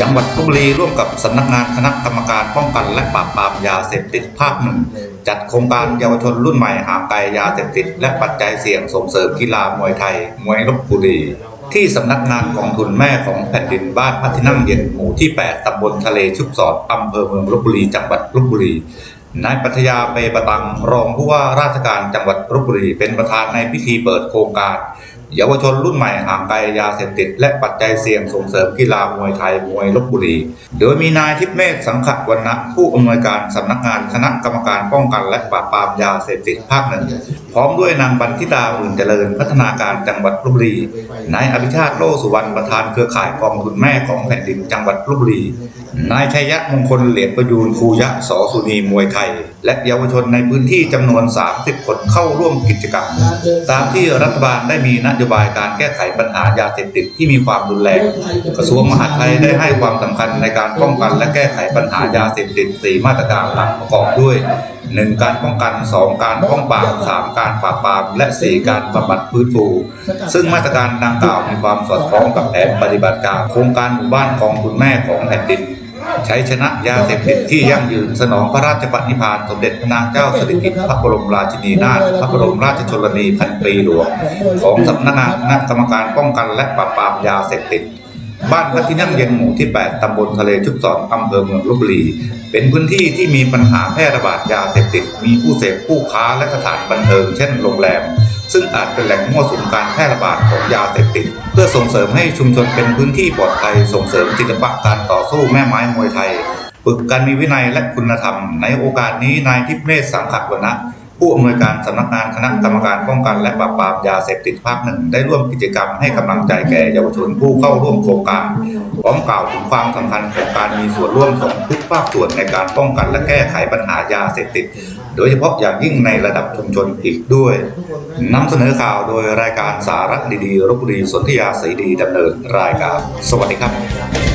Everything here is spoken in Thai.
จังหวัดลบบุรีร่วมกับสำนักงานคณะกรรมการป้องกันและปราบปรามยาเสพติดภาคหนึ่งจัดโครงการเยาวชนรุ่นใหม่หางไกลยาเสพติด และปัจจัยเสี่ยงส่งเสริมกีฬามวยไทย มวยลบบุรีที่สำนักงานกองทุนแม่ของแผ่นดินบ้านพัฒนั่งเย็นหมู่ที่ 8 ตำบลทะเลชุบสอดอำเภอเมืองลบบุรี จังหวัดลบบุรี นายปัทยาเปปตัง รองผู้ว่าราชการจังหวัดลบบุรี เป็นประธานในพิธีเปิดโครงการ เยาวชนรุ่นใหม่ห่างไกลยาเสพติด และปัจจัยเสี่ยงส่งเสริมกีฬามวยไทยมวยลบบุรี โดยมีนายทิพเมฆสังขวรรณะผู้อำนวยการสำนักงานคณะกรรมการป้องกันและปราบปรามยาเสพติดภาคหนึ่ง พร้อมด้วยนางบันทิตาหมื่นเจริญพัฒนาการจังหวัดลบบุรี นายอภิชาติโลสุวรรณประธานเครือข่ายกองทุนแม่ของแผ่นดินจังหวัดลบบุรี นายชัยยะมงคลเหรียญประยูนครูยะสอสุนีมวยไทย และเยาวชนในพื้นที่จำนวน 30 คนเข้าร่วมกิจกรรม ตามที่รัฐบาลได้มีนโยบายการแก้ไขปัญหายาเสพติดที่มีความรุนแรง กระทรวงมหาดไทยได้ให้ความสำคัญในการป้องกันและแก้ไขปัญหายาเสพติด 4 มาตรการหลักประกอบด้วย 1. การป้องกัน 2. การป้องปราม 3. การปราบปราม และ 4. การบำบัดฟื้นฟู ซึ่งมาตรการดังกล่าวมีความสอดคล้องกับแผนปฏิบัติการ โครงการหมู่บ้านกองทุนแม่ของแผ่นดิน ใช้ชนะยาเสพติดที่ยั่งยืนสนองพระราชปณิธานสมเด็จพระนางเจ้าสิริกิติ์พระบรมราชินีนาถพระบรมราชชนนีพันปีหลวง ของสำนักงานคณะกรรมการป้องกันและปราบปรามยาเสพติดบ้านพระที่นั่งเย็นหมู่ที่ 8 ตำบลทะเลชุบศรอำเภอเมืองลบบุรี เป็นพื้นที่ที่มีปัญหาแพร่ระบาดยาเสพติด มีผู้เสพผู้ค้าและสถานบันเทิงเช่นโรงแรม ซึ่งอาจเป็นแหล่งมั่วสุมการแพร่ระบาดของยาเสพติด เพื่อส่งเสริมให้ชุมชนเป็นพื้นที่ปลอดภัยส่งเสริมศิลปะการต่อสู้แม่ไม้มวยไทยฝึกการมีวินัยและคุณธรรม ในโอกาสนี้นายทิพเมธสังขวรณะผู้อำนวยการสำนักงานคณะกรรมการป้องกันและปราบปรามยาเสพติดภาคหนึ่งได้ร่วมกิจกรรมให้กำลังใจแก่เยาวชนผู้เข้าร่วมโครงการ พร้อมกล่าวถึงความสำคัญของการมีส่วนร่วมของทุกภาคส่วนในการป้องกันและแก้ไขปัญหายาเสพติด โดยเฉพาะอย่างยิ่งในระดับชุมชนอีกด้วยนำเสนอข่าวโดยรายการสาระดีๆรบุรีสนธยาศรีดีดำเนินรายการ สวัสดีครับ